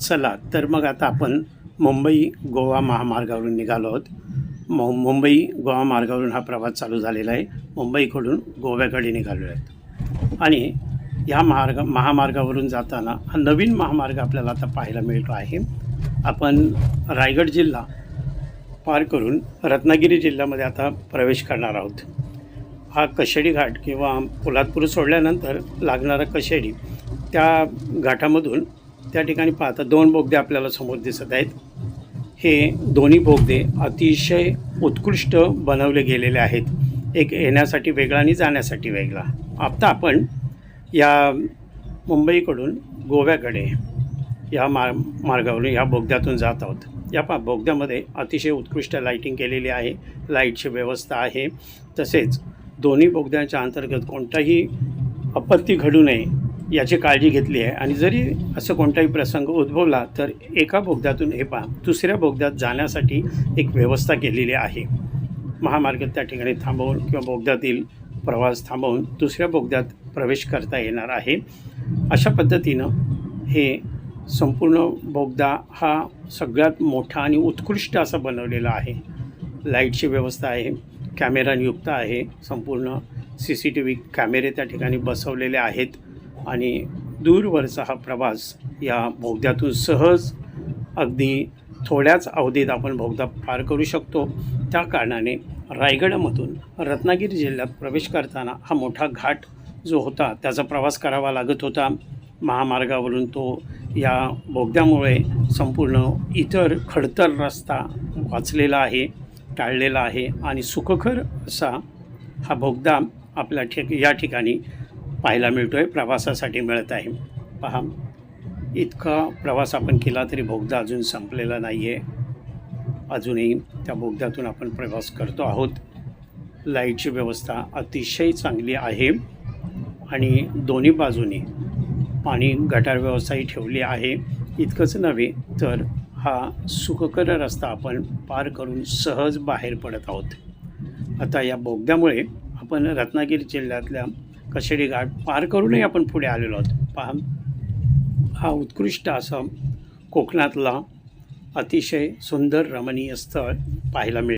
चला तर मग आता आपण मुंबई गोवा महामार्गावरून निघालो आहोत. मु मुंबई गोवा मार्गावरून हा प्रवास चालू झालेला आहे. मुंबईकडून गोव्याकडे निघालो आहेत आणि या मार्ग महामार्गावरून जाताना हा नवीन महामार्ग आपल्याला आता पाहायला मिळतो आहे. आपण रायगड जिल्हा पार करून रत्नागिरी जिल्ह्यामध्ये आता प्रवेश करणार आहोत. हा कशेडी घाट किंवा पोलादपूर सोडल्यानंतर लागणारा कशेडी त्या घाटामधून त्या ठिकाणी पाहता दोन बोगदे आपल्याला समोर दिसत आहेत. हे दोन्ही बोगदे अतिशय उत्कृष्ट बनवले गेलेले आहेत. एक येण्यासाठी वेगळा आणि जाण्यासाठी वेगळा. आता आपण या मुंबईकडून गोव्याकडे या मार मार्गावरून या बोगद्यातून जात आहोत. या पा बोगद्यामध्ये अतिशय उत्कृष्ट लाईटिंग केलेली आहे. लाईटची व्यवस्था आहे. तसेच दोन्ही बोगद्यांच्या अंतर्गत कोणताही आपत्ती घडू नये याची काळजी घेतली आहे. आणि जरी असं कोणताही प्रसंग उद्भवला तर एका बोगद्यातून हे पा दुसऱ्या बोगद्यात जाण्यासाठी एक व्यवस्था केलेली आहे. महामार्ग त्या ठिकाणी थांबवून किंवा बोगद्यातील प्रवास थांबवून दुसऱ्या बोगद्यात प्रवेश करता येणार आहे. अशा पद्धतीनं हे संपूर्ण बोगदा हा सगळ्यात मोठा आणि उत्कृष्ट असा बनवलेला आहे. लाईटची व्यवस्था आहे कॅमेरायुक्त आहे संपूर्ण सी सी टी व्ही कॅमेरे त्या ठिकाणी बसवलेले आहेत. आणि दूरवरचा हा प्रवास या बोगद्यातून सहज अगदी थोड्याच अवधीत आपण बोगदा पार करू शकतो. त्या कारणाने रायगडमधून रत्नागिरी जिल्ह्यात प्रवेश करताना हा मोठा घाट जो होता त्याचा प्रवास करावा लागत होता. महामार्गावरून तो या बोगद्यामुळे संपूर्ण इतर खडतर रस्ता वाचलेला आहे टाळलेला आहे आणि सुखकर असा हा बोगदा आपल्या ठिक या ठिकाणी पाहायला मिळतो आहे प्रवासासाठी मिळत आहे. पहा इतका प्रवास आपण केला तरी बोगदा अजून संपलेला नाही आहे अजूनही त्या बोगद्यातून आपण प्रवास करतो आहोत. लाईटची व्यवस्था अतिशय चांगली आहे. आणि दोन्ही बाजूनी पाणी गटार व्यवस्थाही ठेवली आहे. इतकंच नव्हे तर हा सुखकर रस्ता आपण पार करून सहज बाहेर पडत आहोत. आता या बोगद्यामुळे आपण रत्नागिरी जिल्ह्यातल्या कशेडी घाट पार करूनही आपण पुढे आलेलो आहोत. पहा हा उत्कृष्ट असा कोकणातला अतिशय सुंदर रमणीय स्थळ पाहायला मिळेल.